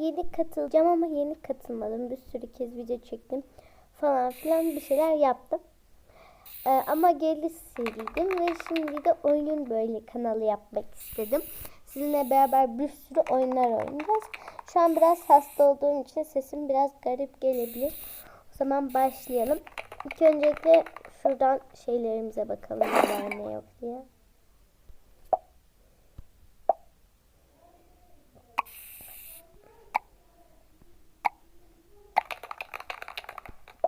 Yeni katılacağım ama yeni katılmadım. Bir sürü kez video çektim falan filan bir şeyler yaptım. Ee, ama geri sildim ve şimdi de oyun böyle kanalı yapmak istedim. Sizinle beraber bir sürü oyunlar oynayacağız. Şu an biraz hasta olduğum için sesim biraz garip gelebilir. O zaman başlayalım. İlk öncelikle şuradan şeylerimize bakalım var ne yok diye.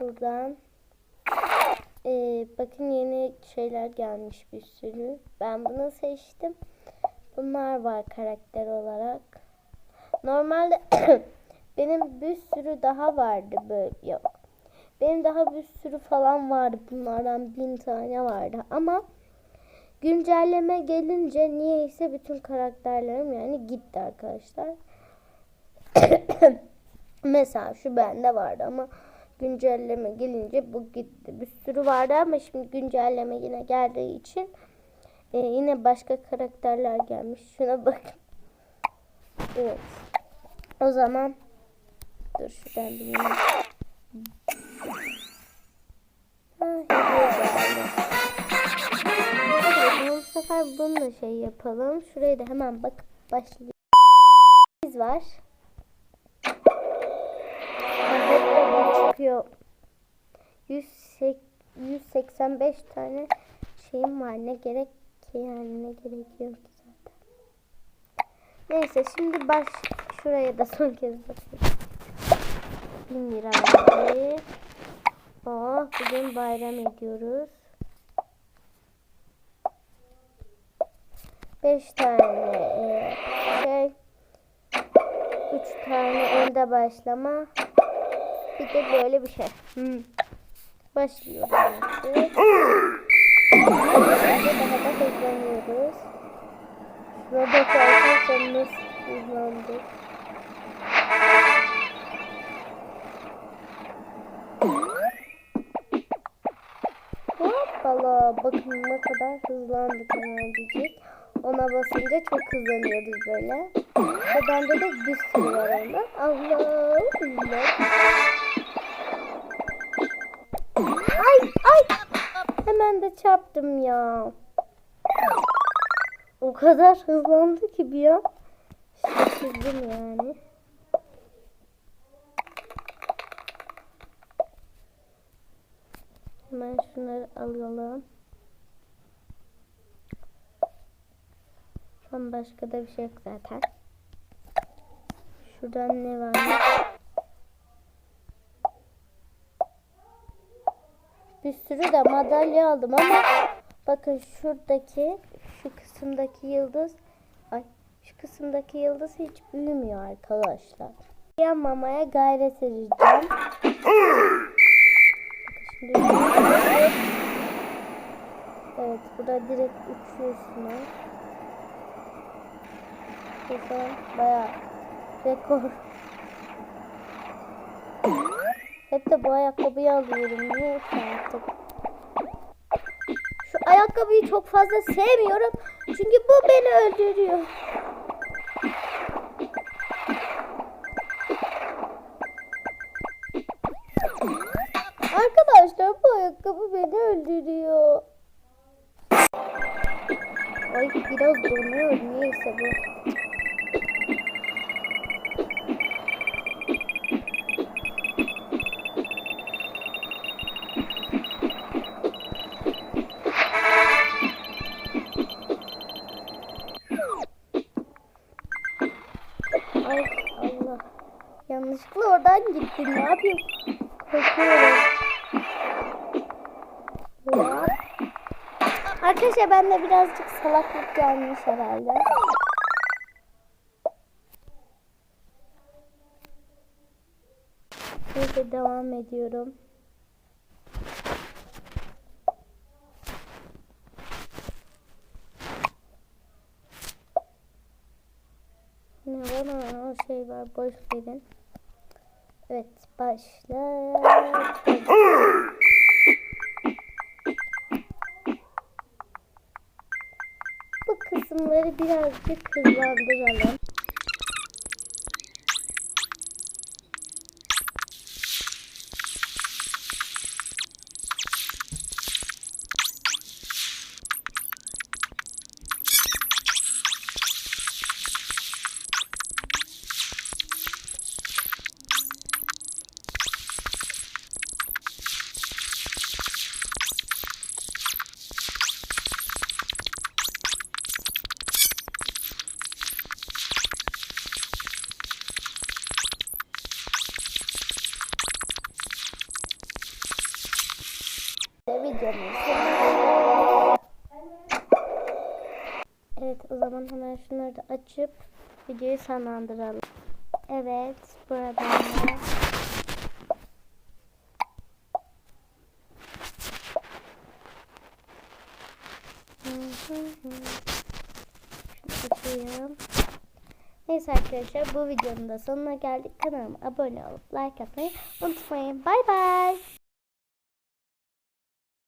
Buradan ee, bakın yeni şeyler gelmiş bir sürü. Ben bunu seçtim. Bunlar var karakter olarak. Normalde benim bir sürü daha vardı böyle yok. Benim daha bir sürü falan vardı. Bunlardan bin tane vardı ama güncelleme gelince niyeyse bütün karakterlerim yani gitti arkadaşlar. Mesela şu bende vardı ama güncelleme gelince bu gitti. Bir sürü vardı ama şimdi güncelleme yine geldiği için e, yine başka karakterler gelmiş. Şuna bakın. Evet. O zaman dur şuradan bakalım, bu sefer bununla şey yapalım. Şuraya da hemen bak başlayalım. Biz var. 100, 185 tane şeyim var. Ne gerek ki yani ne gerekiyor ki zaten. Neyse şimdi baş şuraya da son kez bakayım. 1000 lira verdi. Oh bugün bayram ediyoruz. 5 tane e, şey 3 tane önde başlama bir de böyle bir şey. Hmm. Başlıyor. Evet. Daha da hızlanıyoruz. Şurada arkadaşlar nasıl hızlandık. Hoppala bakın ne kadar hızlandık hemencik. Ona basınca çok hızlanıyoruz böyle. Ve bende de bir sürü var ondan. Allah Allah. Çarptım ya. O kadar hızlandı ki bir an. Şaşırdım yani. Hemen şunları alalım. An başka da bir şey yok zaten. Şuradan ne var? Bir sürü de madalya aldım ama bakın şuradaki şu kısımdaki yıldız ay şu kısımdaki yıldız hiç büyümüyor arkadaşlar. Yanmamaya gayret edeceğim. Şimdi Evet burada direkt uçuyorsunuz. Güzel baya rekor. Hep de bu ayakkabıyı alıyorum. Artık? Şu ayakkabıyı çok fazla sevmiyorum. Çünkü bu beni öldürüyor. Arkadaşlar bu ayakkabı beni öldürüyor. Ay biraz donuyor. Neyse bu. Ay Allah. Yanlışlıkla oradan gittim. Ne yapayım? Korkuyorum. Ya. Arkadaşlar ben de birazcık salaklık gelmiş herhalde. Neyse devam ediyorum. Aa, o şey var boş verin. Evet başla. Bu kısımları birazcık hızlandıralım. Geldik. Evet o zaman hemen şunları da açıp videoyu sonlandıralım. Evet buradan da açayım. Neyse arkadaşlar bu videonun da sonuna geldik. Kanalıma abone olup like atmayı unutmayın. Bay bay.